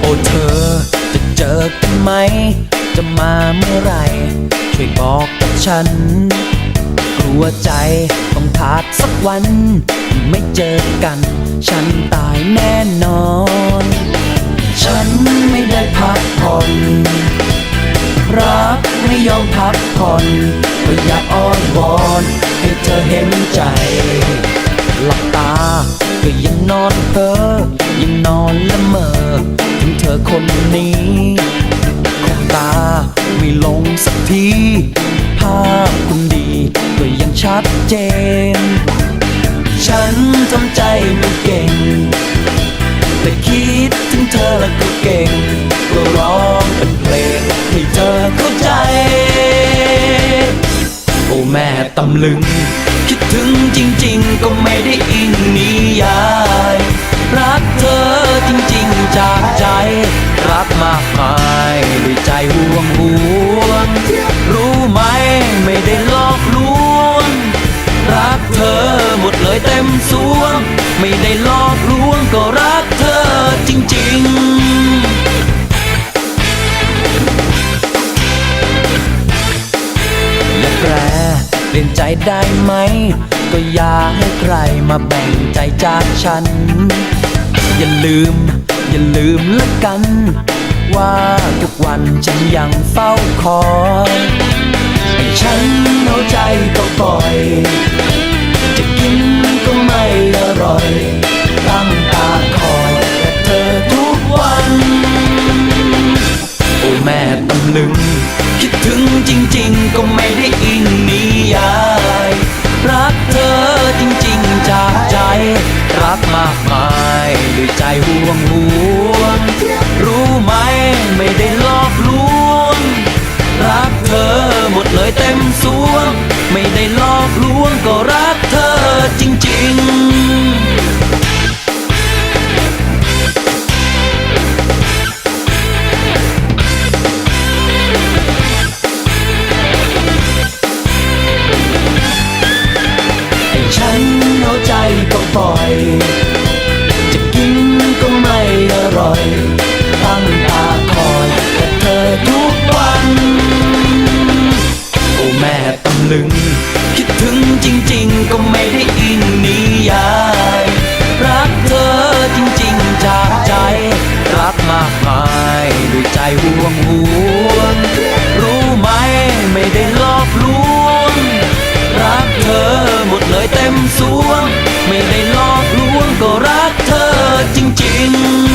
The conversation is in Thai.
โอ้เธอจะเจอกันไหม จะมาเมื่อไร ช่วยบอกกับฉัน กลัวใจต้องขาดสักวัน ไม่เจอกัน ฉันตายแน่นอน คนนี้ขอบตาไม่ลงสักที ภาพคุณดีก็ยังชัดเจน ฉันทำใจไม่เก่ง แต่คิดถึงเธอแล้วก็เก่ง ก็ร้องเป็นเพลงให้เธอเข้าใจ โอ้แม่ตำลึง คิดถึงจริง ๆ ก็ไม่ได้อิงนิยายรัก จากใจ รักมากมายด้วยใจห่วงห่วง รู้ไหมไม่ได้หลอกลวง รักเธอหมดเลยเต็มสวง ไม่ได้หลอกลวงก็รักเธอจริง ๆและแปรเปลี่ยนใจได้ไหม ก็อย่าให้ใครมาแบ่งใจจากฉัน อย่าลืม อย่าลืมละกัน ว่าทุกวันฉันยังเฝ้าคอยให้ฉันเอาใจก็ปล่อย จะกินก็ไม่อร่อยตั้งตาคอยแต่เธอทุกวัน โอ้แม่ตำลึง คิดถึงจริง ๆ ก็ไม่ ปล่อย จะกินก็ไม่อร่อยตั้งตาคอยแต่เธอทุกวัน โอ้แม่ตำลึง คิดถึงจริง ๆ ก็ไม่ได้อิงนิยาย รักเธอจริง ๆ จากใจ รักมากมายด้วยใจห่วงห่วง รู้ไหมไม่ได้ลอกลวง รักเธอหมดเลยเต็มสวงไม่ได้ ริง